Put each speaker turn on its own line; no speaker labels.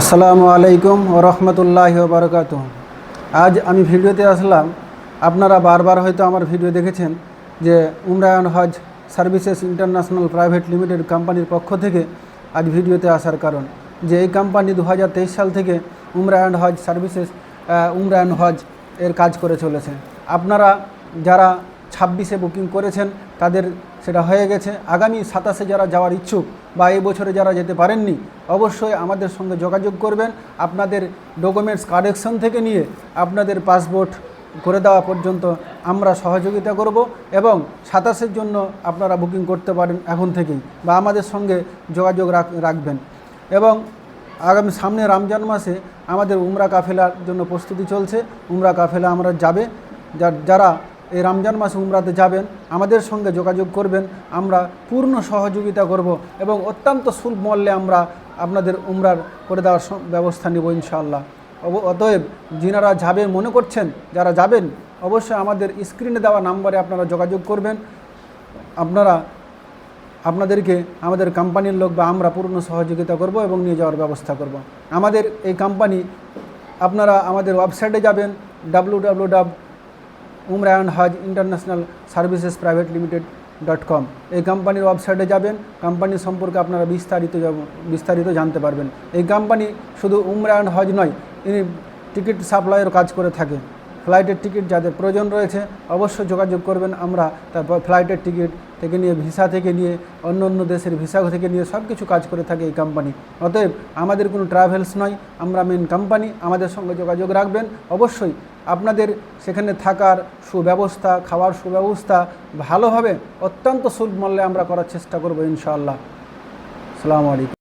আসসালামু আলাইকুম রহমতুল্লাহ বারকাত আজ আমি ভিডিওতে আসলাম, আপনারা বারবার হয়তো আমার ভিডিও দেখেছেন যে Umrayan Hajj services international private limited কোম্পানির পক্ষ থেকে আজ ভিডিওতে আসার কারণ যে এই কোম্পানি দু হাজার তেইশ সাল থেকে উমরায়ন হজ সার্ভিসেস উমরায়ন হজ এর কাজ করে চলেছে। আপনারা যারা ছাব্বিশে বুকিং করেছেন, তাদের সেটা হয়ে গেছে। আগামী সাতাশে যারা যাওয়ার ইচ্ছুক বা এই বছরে যারা যেতে পারেননি, অবশ্যই আমাদের সঙ্গে যোগাযোগ করবেন। আপনাদের ডকুমেন্টস কারেকশন থেকে নিয়ে আপনাদের পাসপোর্ট করে দেওয়া পর্যন্ত আমরা সহযোগিতা করব এবং সাতাশের জন্য আপনারা বুকিং করতে পারেন এখন থেকেই বা আমাদের সঙ্গে যোগাযোগ রাখ- রাখবেন। এবং আগামী সামনে রমজান মাসে আমাদের উমরা কাফেলার জন্য প্রস্তুতি চলছে। উমরা কাফেলা আমরা যাবে। যারা এই রমজান মাসে উমরাতে যাবেন, আমাদের সঙ্গে যোগাযোগ করবেন, আমরা পূর্ণ সহযোগিতা করব এবং অত্যন্ত সুলভ মূল্যে আমরা আপনাদের উমরার করে দেওয়ার ব্যবস্থা নেব ইনশাআল্লাহ। অতএব যিনারা যাবেন, মনে করছেন যারা যাবেন, অবশ্যই আমাদের স্ক্রিনে দেওয়া নাম্বারে আপনারা যোগাযোগ করবেন। আপনারা, আপনাদেরকে আমাদের কোম্পানির লোক বা আমরা পূর্ণ সহযোগিতা করব এবং নিয়ে যাওয়ার ব্যবস্থা করব। আমাদের এই কোম্পানি, আপনারা আমাদের ওয়েবসাইটে যাবেন W W W Umrayan Hajj international services private limited dot com. এই কোম্পানির ওয়েবসাইটে যাবেন, কোম্পানি সম্পর্কে আপনারা বিস্তারিত বিস্তারিত জানতে পারবেন। এই কোম্পানি শুধু উমরায়ন হজ নয়, ইনি টিকিট সাপ্লাইয়ের কাজ করে থাকে। ফ্লাইটের টিকিট যাদের প্রয়োজন রয়েছে, অবশ্যই যোগাযোগ করবেন আমরা। তারপর ফ্লাইটের টিকিট থেকে নিয়ে, ভিসা থেকে নিয়ে, অন্য অন্য দেশের ভিসা থেকে নিয়ে সব কিছু কাজ করে থাকে এই কোম্পানি অতএব আমাদের কোনো ট্রাভেলস নয়, আমরা মেন কোম্পানি আমাদের সঙ্গে যোগাযোগ রাখবেন। অবশ্যই আপনাদের সেখানে থাকার সুব্যবস্থা, খাওয়ার সুব্যবস্থা ভালোভাবে অত্যন্ত সুলভ মূল্যে আমরা করার চেষ্টা করব ইনশাআল্লাহ। সালামু আলাইকুম।